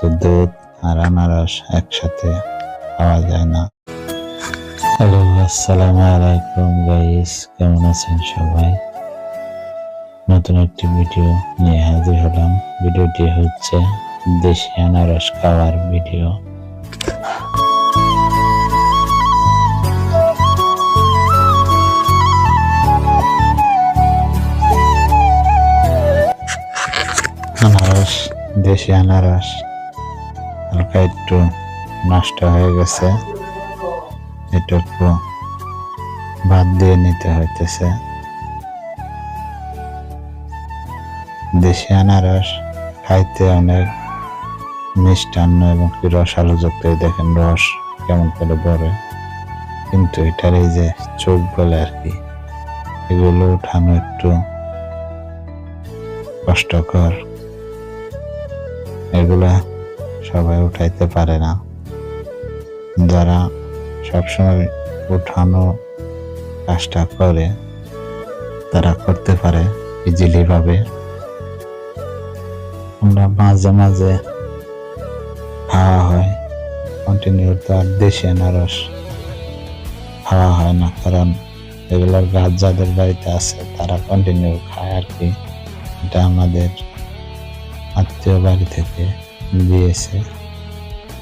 তো দুধ আর আনারস একসাথে খাওয়া যায় না। হ্যালো, আসসালামু আলাইকুম গাইস কেমন আছেন সবাই? নতুন একটি ভিডিও নিয়ে হাজির হলাম। ভিডিওটি হচ্ছে দেশি আনারস খাওয়ার ভিডিও আনারস, দেশি আনারস। হালকা একটু নষ্ট হয়ে গেছে। এটুকু বাদ দিয়ে নিতে হইতেছে। দেশি আনারস খাইতে অনেক মিষ্টান্ন এবং কি রসালো যুক্ত এই দেখেন রস কেমন করে পড়ে কিন্তু এটার এই যে চোখ বলে আর কি, এগুলো উঠানো একটু কষ্টকর। এগুলা সবাই উঠাইতে পারে না। যারা সবসময় উঠানো কাজটা করে, তারা করতে পারে ইজিলিভাবে। আমরা মাঝে মাঝে খাওয়া হয় কন্টিনিউ তো আর দেশি আনারস খাওয়া হয় না, কারণ এগুলোর গাছ যাদের বাড়িতে আছে, তারা কন্টিনিউ খায় আর কি। এটা আমাদের আত্মীয় বাড়ি থেকে। দিয়েছে।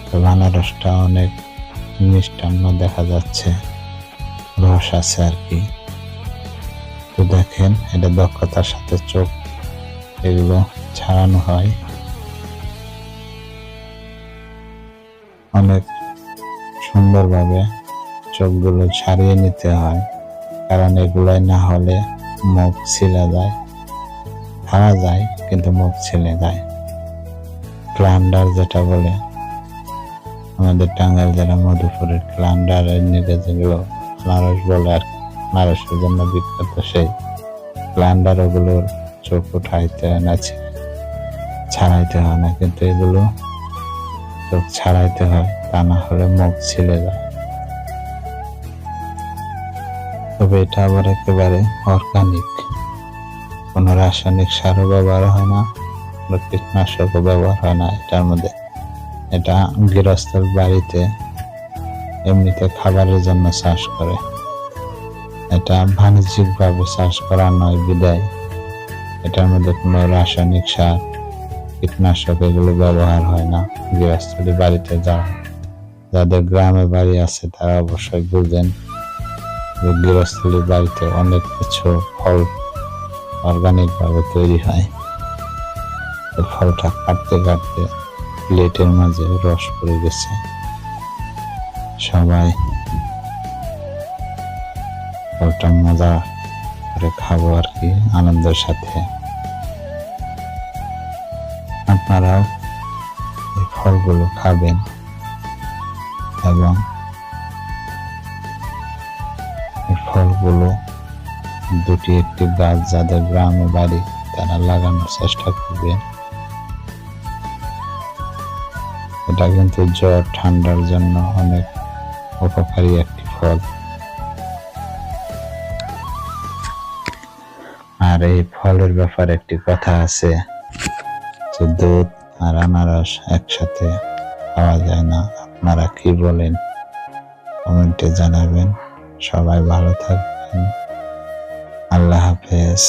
তো আনারসটা অনেক মিষ্টান্ন দেখা যাচ্ছে। রস আছে আর কি। তো দেখেন, এটা দক্ষতার সাথে চোখ এগুলো ছাড়ানো হয়। অনেক সুন্দরভাবে চোখগুলো ছাড়িয়ে নিতে হয়, কারণ এগুলোই না হলে মুখ ছিলে যায়। খাওয়া যায়, কিন্তু মুখ ছিলে যায়। ক্লান্ডার যেটা বলে, আমাদের টাঙ্গাইল জেলা মধুপুরের ক্লান্ডার এমনিতে যেগুলো আনারস বলে আর আনারসের জন্য বিখ্যাত সেই ক্লান্ডার, ওগুলোর চোখ উঠাইতে হয় না ছাড়াইতে হয় না, কিন্তু এগুলো চোখ ছাড়াইতে হয়, তা না হলে মুখ ছিলে যায়। তবে এটা আবার একেবারে অর্গানিক কোনো রাসায়নিক সারও ব্যবহার হয় না। কোনো কীটনাশকও ব্যবহার হয় না এটার মধ্যে। এটা গৃহস্থর বাড়িতে এমনিতে খাবারের জন্য চাষ করে। এটা বাণিজ্যিকভাবে চাষ করা নয়, বিদায়। এটার মধ্যে কোনো রাসায়নিক সার, কীটনাশক এগুলো ব্যবহার হয় না। গৃহস্থলী বাড়িতে যারা যাদের গ্রামে বাড়ি আছে তারা অবশ্যই বুঝেন যে গৃহস্থলী বাড়িতে অনেক কিছু ফল অর্গানিকভাবে তৈরি হয়। ফলটা কাটতে কাটতে প্লেটের মাঝে রস পড়ে গেছে। সবাই ফলটা মজা করে খাব আর কি, আনন্দের সাথে। আপনারাও এই ফলগুলো খাবেন এবং এই ফলগুলো দুটি একটি গাছ, যাদের গ্রামে বাড়ি তারা লাগানোর চেষ্টা করবেন। এটা কিন্তু জ্বর, ঠান্ডার জন্য অনেক উপকারী একটি ফল। আর এই ফলের ব্যাপারে একটি কথা আছে যে দুধ আর আনারস একসাথে খাওয়া যায় না। আপনারা কি বলেন? কমেন্টে জানাবেন। সবাই ভালো থাকবেন। আল্লাহ হাফেজ।